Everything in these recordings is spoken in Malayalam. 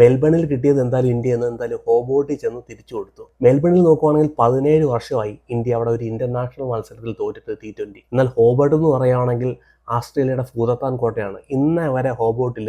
മെൽബണിൽ കിട്ടിയത് എന്തായാലും ഇന്ത്യ എന്ന് എന്തായാലും ഹോബോട്ടിൽ ചെന്ന് തിരിച്ചു കൊടുത്തു. മെൽബണിൽ നോക്കുവാണെങ്കിൽ പതിനേഴ് വർഷമായി ഇന്ത്യ അവിടെ ഒരു ഇന്റർനാഷണൽ മത്സരത്തിൽ തോറ്റിട്ട് ടി ട്വന്റി എന്നാൽ ഹോബർട്ട് എന്ന് പറയുകയാണെങ്കിൽ ആസ്ട്രേലിയയുടെ ഭൂതത്താൻ കോട്ടയാണ്. ഇന്ന് വരെ ഹോബോട്ടിൽ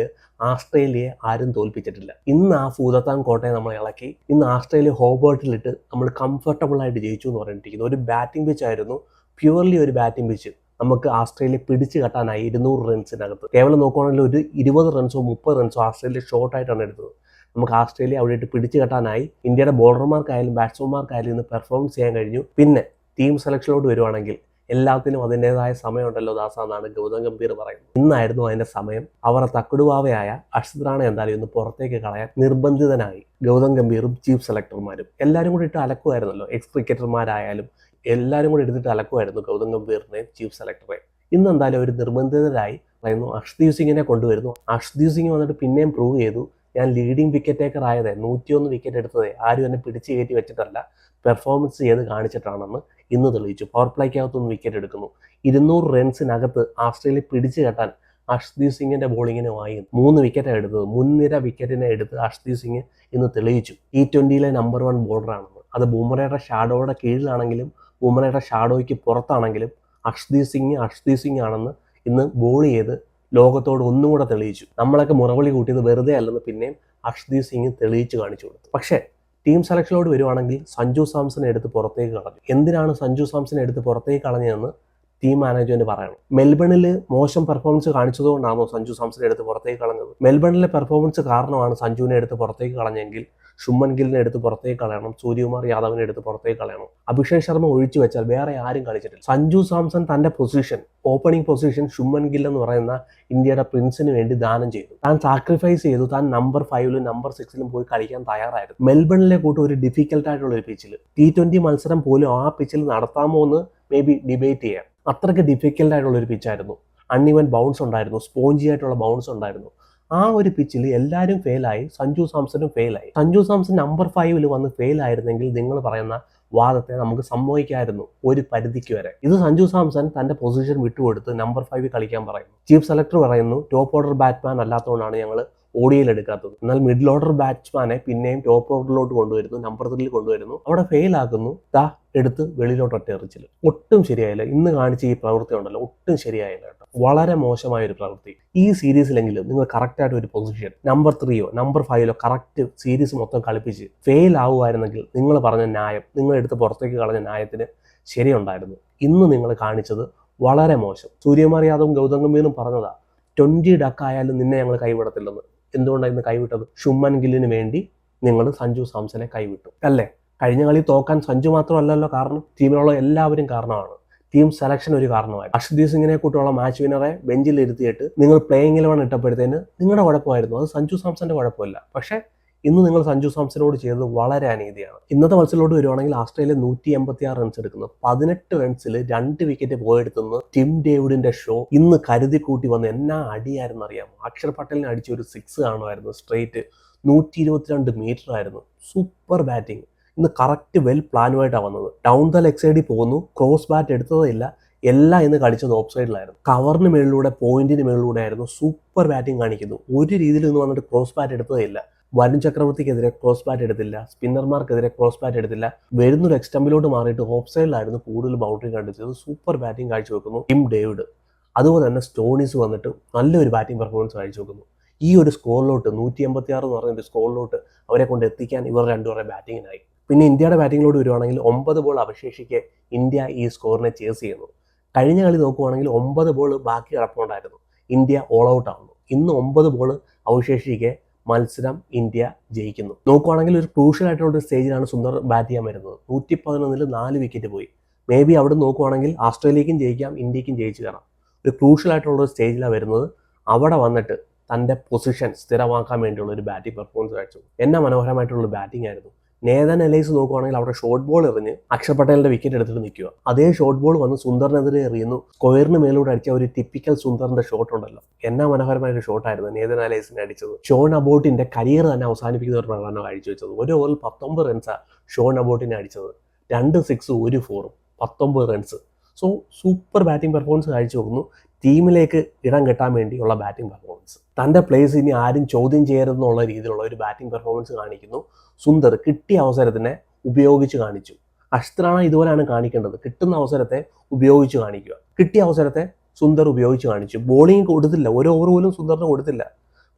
ആസ്ട്രേലിയയെ ആരും തോൽപ്പിച്ചിട്ടില്ല. ഇന്ന് ആ ഭൂതത്താൻ കോട്ടയെ നമ്മൾ ഇളക്കി. ഇന്ന് ആസ്ട്രേലിയ ഹോബോട്ടിലിട്ട് നമ്മൾ കംഫർട്ടബിൾ ആയിട്ട് ജയിച്ചു എന്ന് പറഞ്ഞിട്ടിരിക്കുന്നു ഒരു ബാറ്റിംഗ് പിച്ച് ആയിരുന്നു. പ്യുവർലി ഒരു ബാറ്റിംഗ് പിച്ച് നമുക്ക് ആസ്ട്രേലിയ പിടിച്ചു കെട്ടാനായി ഇരുന്നൂറ് റൺസിനകത്ത് കേവലം നോക്കുകയാണെങ്കിൽ ഒരു ഇരുപത് റൺസോ മുപ്പത് റൺസോ ആസ്ട്രേലിയ ഷോർട്ടായിട്ടാണ് എടുത്തത്. നമുക്ക് ആസ്ട്രേലിയ അവിടെ ഇട്ട് പിടിച്ചു കെട്ടാനായി ഇന്ത്യയുടെ ബോളർമാർക്കായാലും ബാറ്റ്സ്മാൻമാർക്കായാലും ഇന്ന് പെർഫോമൻസ് ചെയ്യാൻ കഴിഞ്ഞു. പിന്നെ ടീം സെലക്ഷനിലോട്ട് വരുവാണെങ്കിൽ എല്ലാത്തിനും അതിന്റെതായ സമയമുണ്ടല്ലോ ദാസ എന്നാണ് ഗൗതം ഗംഭീർ പറയുന്നത്. ഇന്നായിരുന്നു അതിന്റെ സമയം. അവരുടെ തക്കുടുവാവയായ അർഷിത് റാണ എന്തായാലും ഇന്ന് പുറത്തേക്ക് കളയാൻ നിർബന്ധിതനായി ഗൗതം ഗംഭീറും ചീഫ് സെലക്ടർമാരും എല്ലാവരും കൂടി ഇട്ട് അലക്കുമായിരുന്നല്ലോ. എക്സ് ക്രിക്കറ്റർമാരായാലും എല്ലാവരും കൂടെ എടുത്തിട്ട് അലക്കുമായിരുന്നു ഗൗതം ഗംഭീറിനെയും ചീഫ് സെലക്ടറെ ഇന്ന് എന്തായാലും അവർ നിർബന്ധിതരായി പറയുന്നു അർഷ്ദീപ് സിംഗിനെ കൊണ്ടുവരുന്നു. അർഷ്ദീപ് സിംഗ് വന്നിട്ട് പിന്നെയും പ്രൂവ് ചെയ്തു. ഞാൻ ലീഡിംഗ് വിക്കറ്റ് ടേക്കർ ആയതേ നൂറ്റിയൊന്ന് വിക്കറ്റ് എടുത്തതേ. ആരും എന്നെ പിടിച്ചു കയറ്റി വെച്ചിട്ടല്ല. പെർഫോമൻസ് ചെയ്ത് കാണിച്ചിട്ടാണെന്ന് ഇന്ന് തെളിയിച്ചു. പവർ പ്ലേക്കകത്തുനിന്ന് വിക്കറ്റ് എടുക്കുന്നു. ഇരുന്നൂറ് റൺസിനകത്ത് ആസ്ട്രേലിയ പിടിച്ചു കെട്ടാൻ അഷ്ദീപ് സിംഗിന്റെ ബോളിങ്ങിന് വാങ്ങി മൂന്ന് വിക്കറ്റാണ് എടുത്തത്. മുൻനിര വിക്കറ്റിനെ എടുത്ത് അഷ്ദീപ് സിംഗ് ഇന്ന് തെളിയിച്ചു. ടി ട്വന്റിയിലെ നമ്പർ വൺ ബോളറാണെന്ന് അത് ബൂമറയുടെ ഷാഡോയുടെ കീഴിലാണെങ്കിലും ബൂമറയുടെ ഷാഡോയ്ക്ക് പുറത്താണെങ്കിലും അർഷ്ദീപ് സിംഗ് അർഷ്ദീപ് സിംഗ് ആണെന്ന് ഇന്ന് ബോൾ ചെയ്ത് ലോകത്തോട് ഒന്നും കൂടെ തെളിയിച്ചു. നമ്മളൊക്കെ മുറവിളി കൂട്ടിയത് വെറുതെ അല്ലെന്ന് പിന്നെയും അർഷ്ദീപ് സിംഗ് തെളിയിച്ചു കാണിച്ചു കൊടുത്തു. പക്ഷേ ടീം സെലക്ഷനോട് വരുവാണെങ്കിൽ സഞ്ജു സാംസനെ എടുത്ത് പുറത്തേക്ക് കളഞ്ഞു. എന്തിനാണ് സഞ്ജു സാംസനെ എടുത്ത് പുറത്തേക്ക് കളഞ്ഞതെന്ന് ടീം മാനേജ്മെന്റ് പറയണം. മെൽബണിൽ മോശം പെർഫോമൻസ് കാണിച്ചതുകൊണ്ടാണോ സഞ്ജു സാംസനെ എടുത്ത് പുറത്തേക്ക് കളഞ്ഞത്? മെൽബണിലെ പെർഫോമൻസ് കാരണമാണ് സഞ്ജുവിനെ എടുത്ത് പുറത്തേക്ക് കളഞ്ഞെങ്കിൽ ശുഭൻ ഗില്ലിനെ എടുത്ത് പുറത്തേക്ക് കളയണം സൂര്യകുമാർ യാദവിനെ എടുത്ത് പുറത്തേക്ക് കളയണം. അഭിഷേക് ശർമ്മ ഒഴിച്ചു വെച്ചാൽ വേറെ ആരും കളിച്ചിട്ടില്ല. സഞ്ജു സാംസൺ തന്റെ position opening position Shubman Gill എന്ന് പറയുന്ന ഇന്ത്യയുടെ പ്രിൻസിന് വേണ്ടി ദാനം ചെയ്തു. താൻ സാക്രിഫൈസ് ചെയ്തു. താൻ നമ്പർ ഫൈവിലും നമ്പർ സിക്സിലും പോയി കളിക്കാൻ തയ്യാറായിരുന്നു. മെൽബണിലെ കൂട്ട് ഒരു ഡിഫിക്കൽട്ട് ആയിട്ടുള്ള ഒരു പിച്ചിൽ ടി ട്വന്റി മത്സരം പോലും ആ പിച്ചിൽ നടത്താമോ എന്ന് മേ ബി ഡിബേറ്റ് ചെയ്യാം. അത്രയ്ക്ക് ഡിഫിക്കൽട്ട് ആയിട്ടുള്ള ഒരു പിച്ചായിരുന്നു അൺ ഇവൻ ബൗൺസ് ഉണ്ടായിരുന്നു. സ്പോഞ്ചി ആയിട്ടുള്ള ബൗൺസ് ഉണ്ടായിരുന്നു. ആ ഒരു പിച്ചിൽ എല്ലാവരും ഫെയിലായി സഞ്ജു സാംസണും ഫെയിലായി സഞ്ജു സാംസൺ നമ്പർ ഫൈവിൽ വന്ന് ഫെയിലായിരുന്നെങ്കിൽ നിങ്ങൾ പറയുന്ന വാദത്തെ നമുക്ക് സമ്മതിക്കായിരുന്നു ഒരു പരിധിക്ക് വരെ. ഇത് സഞ്ജു സാംസൺ തന്റെ പൊസിഷൻ വിട്ടുകൊടുത്ത് നമ്പർ ഫൈവ് കളിക്കാൻ പറയുന്നു. ചീഫ് സെലക്ടർ പറയുന്നു ടോപ്പ് ഓർഡർ ബാറ്റ്മാൻ അല്ലാത്തതുകൊണ്ടാണ് ഞങ്ങൾ ഓഡിയയിൽ എടുക്കാത്തത്. എന്നാൽ മിഡിൽ ഓർഡർ ബാറ്റ്സ്മാനെ പിന്നെയും ടോപ്പ് ഓർഡറിലോട്ട് കൊണ്ടുവരുന്നു നമ്പർ ത്രീയിൽ കൊണ്ടുവരുന്നു. അവിടെ ഫെയിൽ ആക്കുന്നു. ദാ എടുത്ത് വെളിയിലോട്ട് ഒറ്റ എറിച്ചിൽ ഒട്ടും ശരിയായില്ല. ഇന്ന് കാണിച്ച ഈ പ്രവൃത്തി ഉണ്ടല്ലോ ഒട്ടും ശരിയായില്ല കേട്ടോ. വളരെ മോശമായ ഒരു പ്രവൃത്തി. ഈ സീരീസിലെങ്കിലും നിങ്ങൾ കറക്റ്റായിട്ട് ഒരു പൊസിഷൻ നമ്പർ ത്രീയോ നമ്പർ ഫൈവിലോ കറക്റ്റ് സീരീസ് മൊത്തം കളിപ്പിച്ച് ഫെയിൽ ആവുമായിരുന്നെങ്കിൽ നിങ്ങൾ പറഞ്ഞ ന്യായം നിങ്ങൾ എടുത്ത് പുറത്തേക്ക് കളഞ്ഞ ന്യായത്തിന് ശരിയുണ്ടായിരുന്നു. ഇന്ന് നിങ്ങൾ കാണിച്ചത് വളരെ മോശം. സൂര്യകുമാർ യാദവും ഗൗതം ഗംഭീറും പറഞ്ഞതാ ട്വന്റി ഡക്കായാലും നിന്നെ ഞങ്ങൾ കൈവിടത്തില്ലെന്ന്. എന്തുകൊണ്ടാണ് ഇന്ന് കൈവിട്ടത്? ഷുമ്മൻ ഗില്ലിന് വേണ്ടി നിങ്ങൾ സഞ്ജു സാംസനെ കൈവിട്ടു. അല്ലേ? കഴിഞ്ഞ കളി തോക്കാൻ സഞ്ജു മാത്രമല്ലല്ലോ കാരണം ടീമിലുള്ള എല്ലാവരും കാരണമാണ്. ടീം സെലക്ഷൻ ഒരു കാരണമായി. അർഷദീപ് സിംഗിനെ കൂട്ടുള്ള മാച്ച് വിനറെ ബെഞ്ചിൽ ഇരുത്തിയിട്ട് നിങ്ങൾ പ്ലേയിങ് ഇലവൺ ഇട്ടപ്പോഴത്തേന് നിങ്ങളുടെ കുഴപ്പമായിരുന്നു. അത് സഞ്ജു സാംസന്റെ കുഴപ്പമില്ല. പക്ഷേ ഇന്ന് നിങ്ങൾ സഞ്ജു സാംസനോട് ചെയ്തത് വളരെ അനീതിയാണ്. ഇന്നത്തെ മത്സരത്തിലോട്ട് വരുവാണെങ്കിൽ ആസ്ട്രേലിയ നൂറ്റി എൺപത്തി ആറ് റൺസ് എടുക്കുന്നു. പതിനെട്ട് റൺസിൽ രണ്ട് വിക്കറ്റ് പോയെടുത്തുന്ന ടിം ഡേവിഡിന്റെ ഷോ ഇന്ന് കരുതി കൂട്ടി വന്ന് എന്നാ അടിയായിരുന്നു അറിയാം അക്ഷർ പട്ടേലിനെ അടിച്ച ഒരു സിക്സ് കാണുമായിരുന്നു സ്ട്രെയിറ്റ് നൂറ്റി ഇരുപത്തിരണ്ട് മീറ്റർ ആയിരുന്നു. സൂപ്പർ ബാറ്റിംഗ് ഇന്ന് കറക്റ്റ് വെൽ പ്ലാനുമായിട്ടാണ് വന്നത്. ഡൗൺ ദ ലെഗ് സൈഡിൽ പോകുന്നു. ക്രോസ് ബാറ്റ് എടുത്തതില്ല എല്ലാം ഇന്ന് കളിച്ചത് ഓഫ് സൈഡിലായിരുന്നു കവറിന് മേളിലൂടെ പോയിന്റിന് മേളിലൂടെ ആയിരുന്നു. സൂപ്പർ ബാറ്റിംഗ് കാണിക്കുന്നു. ഒരു രീതിയിൽ ഇന്ന് വന്നിട്ട് ക്രോസ് ബാറ്റ് എടുത്തതില്ല വരുൺ ചക്രവർത്തിക്കെതിരെ ക്രോസ് ബാറ്റ് എടുത്തില്ല സ്പിന്നർമാർക്കെതിരെ ക്രോസ് ബാറ്റ് എടുത്തില്ല. വരുന്നൊരു എക്സ്റ്റമ്പിലോട്ട് മാറിയിട്ട് ഓഫ് സൈഡിലായിരുന്നു കൂടുതൽ ബൗണ്ടറി കണ്ടിച്ചത് സൂപ്പർ ബാറ്റിംഗ് കാഴ്ചവെക്കുന്നു ടിം ഡേവിഡ്. അതുപോലെ തന്നെ സ്റ്റോണീസ് വന്നിട്ട് നല്ലൊരു ബാറ്റിംഗ് പെർഫോമൻസ് കാഴ്ച വെക്കുന്നു ഈ ഒരു സ്കോറിലോട്ട് നൂറ്റി എൺപത്തി ആറ് എന്ന് പറഞ്ഞ ഒരു സ്കോറിലോട്ട് അവരെ കൊണ്ട് എത്തിക്കാൻ ഇവർ രണ്ടുപേരെ ബാറ്റിങ്ങിനായി. പിന്നെ ഇന്ത്യയുടെ ബാറ്റിങ്ങിലോട്ട് വരുവാണെങ്കിൽ ഒമ്പത് ബോൾ അവശേഷിക്കെ ഇന്ത്യ ഈ സ്കോറിനെ ചേസ് ചെയ്യുന്നു. കഴിഞ്ഞ കളി നോക്കുവാണെങ്കിൽ ഒമ്പത് ബോൾ ബാക്കി കിടപ്പുണ്ടായിരുന്നു. ഇന്ത്യ ഓൾ ഔട്ട് ആവുന്നു. ഇന്ന് ഒമ്പത് ബോൾ അവശേഷിക്കെ മത്സരം ഇന്ത്യ ജയിക്കുന്നു. നോക്കുവാണെങ്കിൽ ഒരു ക്രൂഷ്യൽ ആയിട്ടുള്ള ഒരു സ്റ്റേജിലാണ് സുന്ദർ ബാറ്റ് ചെയ്യാൻ വരുന്നത്. നൂറ്റി പതിനൊന്നിൽ നാല് വിക്കറ്റ് പോയി. മേ ബി അവിടെ നോക്കുവാണെങ്കിൽ ഓസ്ട്രേലിയക്കും ജയിക്കാം ഇന്ത്യക്കും ജയിച്ചു കയറാം. ഒരു ക്രൂഷ്യൽ ആയിട്ടുള്ള ഒരു സ്റ്റേജിലാണ് വരുന്നത്. അവിടെ വന്നിട്ട് തന്റെ പൊസിഷൻ സ്ഥിരമാക്കാൻ വേണ്ടിയുള്ള ഒരു ബാറ്റിംഗ് പെർഫോമൻസ് കാഴ്ച എന്നാ മനോഹരമായിട്ടുള്ള ബാറ്റിംഗ് ആയിരുന്നു. നേതൻ അലൈസ് നോക്കുവാണെങ്കിൽ അവിടെ ഷോർട്ട് ബോൾ എറിഞ്ഞ് അക്ഷർ പട്ടേലിന്റെ വിക്കറ്റ് എടുത്തിട്ട് നിൽക്കുക. അതേ ഷോർട്ട് ബോൾ വന്ന് സുന്ദറിനെതിരെ എറിയുന്നു. സ്ക്വയറിന് മേലൂടെ അടിച്ച ഒരു ടിപ്പിക്കൽ സുന്ദറിന്റെ ഷോട്ട് ഉണ്ടല്ലോ. എന്നാ മനോഹരമായ ഒരു ഷോട്ടായിരുന്നു നേതൻ അലൈസിനെ അടിച്ചത്. ഷോൺ അബോട്ടിന്റെ കരിയർ തന്നെ അവസാനിപ്പിക്കുന്ന ഒരു പ്രകടനം കാഴ്ചവെച്ചത് ഒരു ഓവറിൽ പത്തൊമ്പത് റൺസാണ് ഷോൺ അബോട്ടിനെ അടിച്ചത്. രണ്ട് സിക്സ് ഒരു ഫോറും പത്തൊമ്പത് runs so super batting performance കാഴ്ചവെക്കുന്നു ടീമിലേക്ക് ഇടം കിട്ടാൻ വേണ്ടിയുള്ള ബാറ്റിംഗ് പെർഫോമൻസ് തന്റെ പ്ലേസ് ഇനി ആരും ചോദ്യം ചെയ്യരുതെന്നുള്ള രീതിയിലുള്ള ഒരു ബാറ്റിംഗ് പെർഫോമൻസ് കാണിക്കുന്നു. സുന്ദർ കിട്ടിയ അവസരത്തിനെ ഉപയോഗിച്ച് കാണിച്ചു. അഷ്ത്രാണ ഇതുപോലെയാണ് കാണിക്കേണ്ടത്. കിട്ടുന്ന അവസരത്തെ ഉപയോഗിച്ച് കാണിക്കുക. കിട്ടിയ അവസരത്തെ സുന്ദർ ഉപയോഗിച്ച് കാണിച്ചു. ബോളിംഗ് കൊടുത്തില്ല. ഒരു ഓവർ പോലും സുന്ദറിന് കൊടുത്തില്ല.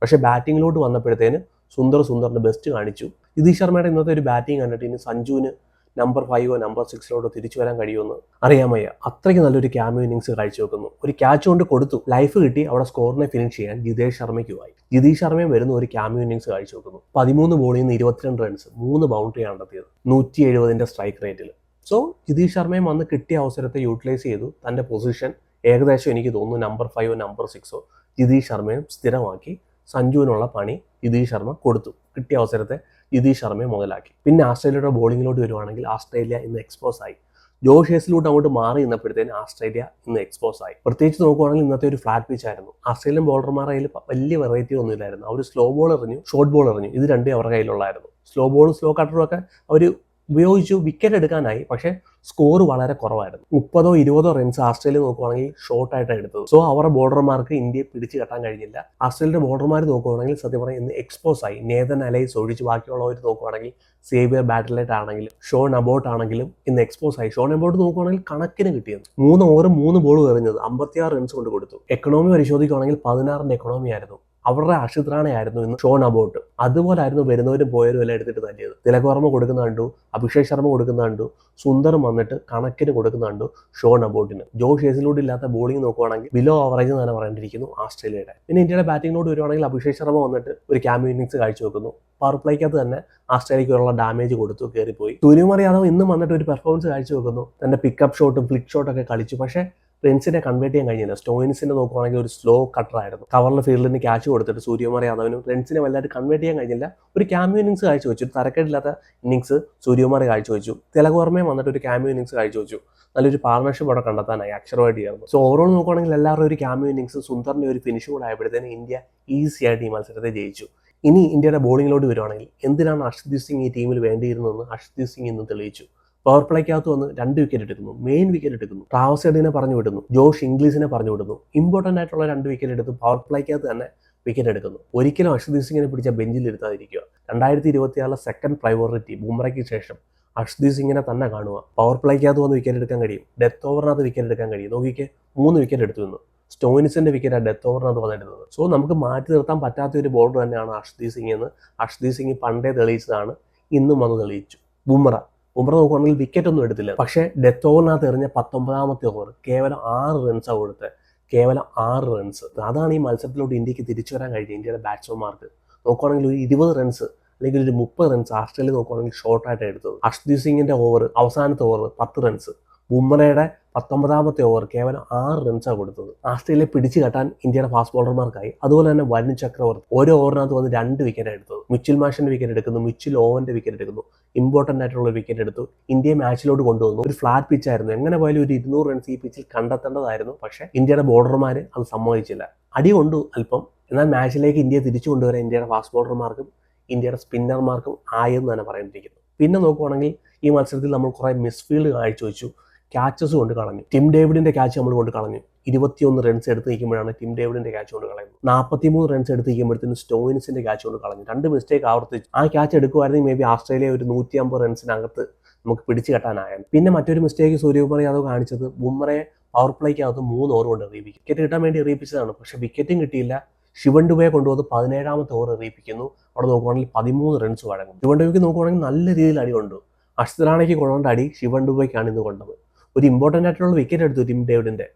പക്ഷെ ബാറ്റിങ്ങിലോട്ട് വന്നപ്പോഴത്തേന് സുന്ദർ സുന്ദറിന് ബെസ്റ്റ് കാണിച്ചു. നിതീഷ് ശർമ്മയുടെ ഇന്നത്തെ ഒരു ബാറ്റിംഗ് കണ്ടിട്ട് ഇനി സഞ്ജുവിന് നമ്പർ ഫൈവോ നമ്പർ സിക്സിലോട്ടോ തിരിച്ചു വരാൻ കഴിയുമെന്ന് അറിയാൻ വയ്യ. അത്രയ്ക്ക് നല്ലൊരു ക്യാമ്യൂ ഇന്നിങ്സ് കാഴ്ചവെക്കുന്നു. ഒരു ക്യാച്ച് കൊണ്ട് കൊടുത്തു. ലൈഫ് കിട്ടി. അവിടെ സ്കോറിനെ ഫിനിഷ് ചെയ്യാൻ ജിതേഷ് ശർമ്മയ്ക്കുമായി. ജിതീഷ് ശർമ്മയും വരുന്ന ഒരു ക്യാമ്യൂ ഇന്നിങ്സ് കാഴ്ചവെക്കുന്നു. പതിമൂന്ന് ബോളിൽ നിന്ന് ഇരുപത്തിരണ്ട് റൺസ് മൂന്ന് ബൗണ്ടറിയാണ് നടത്തിയത് നൂറ്റി എഴുപതിന്റെ സ്ട്രൈക്ക് റേറ്റിൽ സോ ജിതീഷ് ശർമ്മയും വന്ന് കിട്ടിയ അവസരത്തെ യൂട്ടിലൈസ് ചെയ്തു. തന്റെ പൊസിഷൻ ഏകദേശം എനിക്ക് തോന്നുന്നു നമ്പർ ഫൈവോ നമ്പർ സിക്സോ ജിതീഷ് ശർമ്മയും സ്ഥിരമാക്കി സഞ്ജുവിനുള്ള പണി ജിതീഷ് ശർമ്മ കൊടുത്തു. കിട്ടിയ അവസരത്തെ ജിതീഷ് ശർമ്മയെ മുതലാക്കി. പിന്നെ ആസ്ട്രേലിയയുടെ ബോളിങ്ങിലോട്ട് വരുവാണെങ്കിൽ ആസ്ട്രേലിയ ഇന്ന് എക്സ്പോസ് ആയി. ജോഷ് ഹേസിലോട്ട് അങ്ങോട്ട് മാറി നിന്നപ്പോഴത്തേന് ആസ്ട്രേലിയ ഇന്ന് എക്സ്പോസ് ആയി. പ്രത്യേകിച്ച് നോക്കുവാണെങ്കിൽ ഇന്നത്തെ ഒരു ഫ്ലാറ്റ് പിച്ച് ആയിരുന്നു. ആസ്ട്രേലിയൻ ബോളർമാർ അതിൽ വലിയ വെറൈറ്റി ഒന്നും ഇല്ലായിരുന്നു അവർ സ്ലോ ബോൾ എറിഞ്ഞു ഷോർട്ട് ബോൾ എറിഞ്ഞു. ഇത് രണ്ടേ അവരുടെ കയ്യിലുള്ളായിരുന്നു സ്ലോ ബോളും സ്ലോ കട്ടറും ഒക്കെ അവർ ഉപയോഗിച്ചു വിക്കറ്റ് എടുക്കാനായി പക്ഷേ സ്കോർ വളരെ കുറവായിരുന്നു. മുപ്പതോ ഇരുപതോ റൺസ് ആസ്ട്രേലിയ നോക്കുവാണെങ്കിൽ ആയിട്ടാണ് എടുത്തത്. സോ അവരുടെ ബോർഡർമാർക്ക് ഇന്ത്യയെ പിടിച്ചു കെട്ടാൻ കഴിഞ്ഞില്ല. ആസ്ട്രേലിയയുടെ ബോർഡർമാർ നോക്കുവാണെങ്കിൽ സത്യം പറഞ്ഞാൽ ഇന്ന് എക്സ്പോസ് ആയി. നേതൻ അലൈസ് ഒഴിച്ച് ബാക്കിയുള്ളവർ നോക്കുവാണെങ്കിൽ സേവിയർ ബാറ്റിലേറ്റ് ആണെങ്കിലും ഷോൺ അബോട്ട് ആണെങ്കിലും ഇന്ന് എക്സ്പോസ് ആയി. ഷോൺ അബോട്ട് നോക്കുവാണെങ്കിൽ കണക്കിന് കിട്ടിയത് മൂന്ന് ഓവർ മൂന്ന് ബോൾ എറിഞ്ഞത് അമ്പത്തിയാറ് റൺസ് കൊണ്ട് കൊടുത്തു. എക്കണോമി പരിശോധിക്കുവാണെങ്കിൽ പതിനാറിന്റെ എക്കണോമി ആയിരുന്നു. അവരുടെ അഷിത്രാണയായിരുന്നു ഇന്ന് ഷോൺ അബോട്ട്. അതുപോലായിരുന്നു വരുന്നവരും പോയവരും എല്ലാം എടുത്തിട്ട് തല്ലിയത് തിലകോർമ്മ കൊടുക്കുന്ന കണ്ടു അഭിഷേക് ശർമ്മ കൊടുക്കുന്ന കണ്ടു സുന്ദറും വന്നിട്ട് കണക്കിന് കൊടുക്കുന്ന കണ്ടു ഷോൺ അബോട്ടിന്. ജോ ഷേസിലൂടെ ഇല്ലാത്ത ബോളിംഗ് നോക്കുവാണെങ്കിൽ ബിലോ ആവറേജ് തന്നെ പറയേണ്ടിയിരിക്കുന്നു ആസ്ട്രേലിയയുടെ. പിന്നെ ഇന്ത്യയുടെ ബാറ്റിങ്ങിനോട് വരുവാണെങ്കിൽ അഭിഷേക് ശർമ്മ വന്നിട്ട് ഒരു ക്യാമ്യൂ ഇന്നിങ്സ് കാഴ്ചവെക്കുന്നു പവർ പ്ലേക്കകത്ത് തന്നെ ആസ്ട്രേലിയക്കുള്ള ഡാമേജ് കൊടുത്തു കയറിപ്പോയി സൂര്യകുമാർ യാദവ് ഇന്നും വന്നിട്ട് ഒരു പെർഫോമൻസ് കാഴ്ചവെക്കുന്നു തന്റെ പിക്കപ്പ് ഷോട്ടും ഫ്ലിക്ക് ഷോട്ടൊക്കെ കളിച്ചു. പക്ഷേ റൺസിനെ കൺവേർട്ട് ചെയ്യാൻ കഴിഞ്ഞില്ല. സ്റ്റോയിൻസിനെ നോക്കുവാണെങ്കിൽ ഒരു സ്ലോ കട്ടറായിരുന്നു കവറിൽ ഫീൽഡിന് ക്യാച്ച് കൊടുത്തിട്ട് സൂര്യകുമാർ യാദവിനും റൺസിനെ വല്ലാതെ കൺവേർട്ട് ചെയ്യാൻ കഴിഞ്ഞില്ല. ഒരു ക്യാമ്യൂ ഇന്നിങ്സ് കാഴ്ചവെച്ചു ഒരു തരക്കേടില്ലാത്ത ഇന്നിങ്സ് സൂര്യകുമാർ കാഴ്ചവെച്ചു വെച്ചു. തിലകുറമേ വന്നിട്ട് ഒരു ക്യാമ്യൂ ഇന്നിങ്സ് കാഴ്ചവെച്ചു നല്ലൊരു പാർട്ണർഷിപ്പ് അവിടെ കണ്ടെത്താനായി അക്ഷരമായിട്ട് ചേർന്നു സോ ഓവറോൾ നോക്കുവാണെങ്കിൽ എല്ലാവരും ഒരു ക്യാമ്യൂ ഇന്നിങ്സ് സുന്ദറിന്റെ ഒരു ഫിനിഷ് കൂടെ ആയപ്പോഴത്തേന് ഇന്ത്യ ഈസി ആയിട്ട് ഈ മത്സരത്തെ ജയിച്ചു. ഇനി ഇന്ത്യയുടെ ബോളിങ്ങിലോട്ട് വരുവാണെങ്കിൽ എന്തിനാണ് അർഷദ്ദീപ് സിംഗ് ഈ ടീമിൽ വേണ്ടിയിരുന്നതെന്ന് അർഷദ്ദീപ് സിംഗ് ഇന്ന് തെളിയിച്ചു. പവർ പ്ലേക്കകത്ത് വന്ന് രണ്ട് വിക്കറ്റ് എടുക്കുന്നു. മെയിൻ വിക്കറ്റ് എടുക്കുന്നു. ട്രാവസ് എഡിനെ പറഞ്ഞു വിടുന്നു. ജോഷ് ഇംഗ്ലീഷിനെ പറഞ്ഞു വിടുന്നു. ഇമ്പോർട്ടന്റ് ആയിട്ടുള്ള രണ്ട് വിക്കറ്റ് എടുത്ത് പവർ പ്ലേക്കകത്ത് തന്നെ വിക്കറ്റ് എടുക്കുന്നു. ഒരിക്കലും അർഷദീപ് സിംഗിനെ പിടിച്ച ബെഞ്ചിൽ ഇരുത്താതിരിക്കുക. രണ്ടായിരത്തി ഇരുപത്തിയാറിലെ സെക്കൻഡ് പ്രയോറിറ്റി ബുംറയ്ക്ക് ശേഷം അർഷദീപ് സിംഗിനെ തന്നെ കാണുക. പവർ പ്ലേക്കകത്ത് വന്ന് വിക്കറ്റ് എടുക്കാൻ കഴിയും. ഡെത്ത് ഓവറിനകത്ത് വിക്കറ്റ് എടുക്കാൻ കഴിയും. നോക്കിക്ക് മൂന്ന് വിക്കറ്റ് എടുത്തു നിന്നു. സ്റ്റോയിനിസിന്റെ വിക്കറ്റ് ഡെത്ത് ഓവറിനകത്ത് വന്നിരുന്നത്. സോ നമുക്ക് മാറ്റി നിർത്താൻ പറ്റാത്ത ഒരു ബോർഡർ തന്നെയാണ് അർഷദീപ് സിംഗ് എന്ന് അർഷദീപ് സിംഗ് പണ്ടേ തെളിയിച്ചതാണ്. ഇന്നും വന്ന് തെളിയിച്ചു. ബുംറ. ബുംറ നോക്കുകയാണെങ്കിൽ വിക്കറ്റ് ഒന്നും എടുത്തില്ല. പക്ഷേ ഡെത്ത് ഓവറിനകത്ത് എറിഞ്ഞ പത്തൊമ്പതാമത്തെ ഓവർ കേവലം ആറ് റൺസാണ് കൊടുത്തത് കേവലം ആറ് റൺസ് അതാണ് ഈ മത്സരത്തിലോട്ട് ഇന്ത്യയ്ക്ക് തിരിച്ചു വരാൻ കഴിഞ്ഞത് ഇന്ത്യയുടെ ബാറ്റ്സ്മാൻമാർക്ക് നോക്കുകയാണെങ്കിൽ ഒരു ഇരുപത് റൺസ് അല്ലെങ്കിൽ ഒരു മുപ്പത് റൺസ് ആസ്ട്രേലിയ നോക്കുകയാണെങ്കിൽ ഷോർട്ടായിട്ട് എടുത്തത്. അർഷ്ദീപ് സിംഗിന്റെ ഓവർ അവസാനത്തെ ഓവർ പത്ത് റൺസ് ബുംറയുടെ പത്തൊമ്പതാമത്തെ ഓവർ കേവലം ആറ് റൺസാണ് കൊടുത്തത്. ആസ്ട്രേലിയ പിടിച്ചു കെട്ടാൻ ഇന്ത്യയുടെ ഫാസ്റ്റ് ബോളർമാർക്കായി അതുപോലെ തന്നെ വരുൺ ചക്രവർത്തി ഓരോ ഓവറിനകത്ത് വന്ന് രണ്ട് വിക്കറ്റ് എടുത്തത്. മിച്ചിൽ മാഷിന്റെ വിക്കറ്റ് എടുക്കുന്നു മിച്ചിൽ ഓവന്റെ വിക്കറ്റ് എടുക്കുന്നു ഇമ്പോർട്ടന്റ് ആയിട്ടുള്ള വിക്കറ്റ് എടുത്തു. ഇന്ത്യയെ മാച്ചിലോട്ട് കൊണ്ടുവന്നു. ഒരു ഫ്ലാറ്റ് പിച്ച് ആയിരുന്നു. എങ്ങനെ പോയാലും ഒരു ഇരുന്നൂറ് റൺസ് ഈ പിച്ചിൽ കണ്ടെത്തേണ്ടതായിരുന്നു. പക്ഷേ ഇന്ത്യയുടെ ബോളർമാർ അത് സമ്മതിച്ചില്ല. അടി കൊണ്ടു അല്പം. എന്നാൽ മാച്ചിലേക്ക് ഇന്ത്യ തിരിച്ചു കൊണ്ടുവരാൻ ഇന്ത്യയുടെ ഫാസ്റ്റ് ബോളർമാർക്കും ഇന്ത്യയുടെ സ്പിന്നർമാർക്കും ആയെന്ന് തന്നെ പറയേണ്ടിയിരിക്കുന്നു പിന്നെ നോക്കുവാണെങ്കിൽ ഈ മത്സരത്തിൽ നമ്മൾ കുറേ മിസ്ഫീൽഡ് കാഴ്ചവെച്ചു ക്യാച്ചസ് കൊണ്ട് കളഞ്ഞു. ടിം ഡേവിഡിന്റെ ക്യാച്ച് നമ്മൾ കൊണ്ട് കളഞ്ഞു. ഇരുപത്തിയൊന്ന് റൺസ് എടുത്ത് നിൽക്കുമ്പോഴാണ് ടിം ഡേവിഡിന്റെ ക്യാച്ച് കൊണ്ട് കളയുന്നത്. നാൽപ്പത്തിമൂന്ന് റൺസ് എടുത്ത് നിൽക്കുമ്പോഴത്തേന് സ്റ്റോയിൻസിന്റെ ക്യാച്ച് കൊണ്ട് കളഞ്ഞു. രണ്ട് മിസ്റ്റേക്ക് ആവർത്തിച്ചു. ആ ക്യാച്ച് എടുക്കുമായിരുന്നെങ്കിൽ മേ ബി ആസ്ട്രേലിയ ഒരു നൂറ്റി അമ്പത് റൺസിനകത്ത് നമുക്ക് പിടിച്ചു കെട്ടാനായാലും പിന്നെ മറ്റൊരു മിസ്റ്റേക്ക് സൂര്യകുമാർ യാദവ് കാണിച്ചത് ബുംറയെ പവർ പ്ലേക്കകത്ത് മൂന്ന് ഓവർ കൊണ്ട് എറിയിപ്പിക്കും. വിക്കറ്റ് കിട്ടാൻ വേണ്ടി എറിയിപ്പിച്ചതാണ്. പക്ഷെ വിക്കറ്റും കിട്ടിയില്ല. ശിവൻ ഡുബയെ കൊണ്ടുവന്ന് പതിനേഴാമത്തെ ഓവർ എറിയിപ്പിക്കുന്നു. അവിടെ നോക്കുവാണെങ്കിൽ പതിമൂന്ന് റൺസ് വഴങ്ങും. ശിവൻ ഡുബയ്ക്ക് നോക്കുവാണെങ്കിൽ നല്ല രീതിയിൽ അടി കൊണ്ടു. അഷ്തറാണയ്ക്ക് കൊള്ളേണ്ട അടി ശിവൻ ഡുബയ്ക്കാണ് ഇന്ന് കൊണ്ടത്. ഒരു ഇമ്പോർട്ടന്റ് ആയിട്ടുള്ള വിക്കറ്റ് എടുത്തു ടിം ഡേവിഡിന്റെ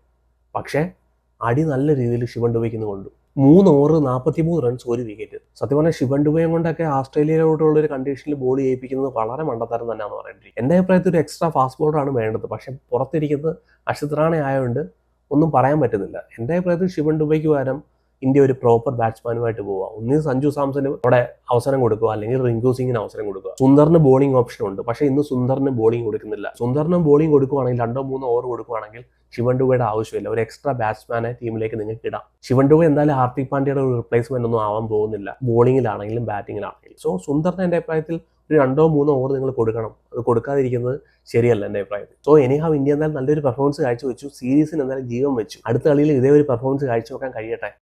പക്ഷേ അടി നല്ല രീതിയിൽ ശിവൻ ഡുബയ്ക്ക് ഇന്ന് കൊണ്ടു. മൂന്ന് ഓവർ നാൽപ്പത്തി മൂന്ന് റൺസ് ഒരു വിക്കറ്റ് സത്യം പറഞ്ഞാൽ ശിവൻ ഡുബയും കൊണ്ടൊക്കെ ആസ്ട്രേലിയയിലോട്ടുള്ള ഒരു കണ്ടീഷനിൽ ബോൾ ചെയ്യിപ്പിക്കുന്നത് വളരെ മണ്ടത്തരം തന്നെയാണ് പറയേണ്ടത് എന്റെ അഭിപ്രായത്തിൽ ഒരു എക്സ്ട്രാ ഫാസ്റ്റ് ബോളറാണ് വേണ്ടത്. പക്ഷേ പുറത്തിരിക്കുന്നത് അഷിത്രാണ ആയതുകൊണ്ട് ഒന്നും പറയാൻ പറ്റുന്നില്ല. എന്റെ അഭിപ്രായത്തിൽ ശിവൻ ഡുബൈക്ക് പകരം ഇന്ത്യ ഒരു പ്രോപ്പർ ബാറ്റ്സ്മാനുമായിട്ട് പോവുക. ഒന്നിന് സഞ്ജു സാംസന് അവിടെ അവസരം കൊടുക്കുക അല്ലെങ്കിൽ റിങ്കു സിംഗിന് അവസരം കൊടുക്കുക. സുന്ദറിന് ബോളിംഗ് ഓപ്ഷൻ ഉണ്ട്. പക്ഷേ ഇന്ന് സുന്ദറിന് ബോളിംഗ് കൊടുക്കുന്നില്ല. സുന്ദറിന് ബോളിംഗ് കൊടുക്കുകയാണെങ്കിൽ രണ്ടോ മൂന്നോ ഓവർ കൊടുക്കുകയാണെങ്കിൽ ശിവൻ ഡുബയുടെ ആവശ്യമില്ല. ഒരു എക്സ്ട്രാ ബാറ്റ്സ്മാനെ ടീമിലേക്ക് നിങ്ങൾക്ക് ഇടാം. ശിവൻ ഡുബ എന്തായാലും ഹാർദിക് പാണ്ഡ്യയുടെ ഒരു റിപ്ലേസ്മെന്റ് ഒന്നും ആവാൻ പോകുന്നില്ല. ബോളിംഗിലാണെങ്കിലും ബാറ്റിങ്ങിലാണെങ്കിലും സോ സുന്ദറിന് എന്റെ അഭിപ്രായത്തിൽ ഒരു രണ്ടോ മൂന്നോ ഓവർ നിങ്ങൾ കൊടുക്കണം. അത് കൊടുക്കാതിരിക്കുന്നത് ശരിയല്ല എന്റെ അഭിപ്രായത്തിൽ. സോ എനിഹാവ് ഇന്ത്യ എന്തായാലും നല്ലൊരു പെർഫോമൻസ് കാഴ്ച വെച്ചു സീരീസിന് എന്തായാലും ജീവൻ വെച്ചു. അടുത്ത കളിയിൽ ഇതേ ഒരു പെർഫോമൻസ് കാഴ്ച വെക്കാൻ കഴിയട്ടെ?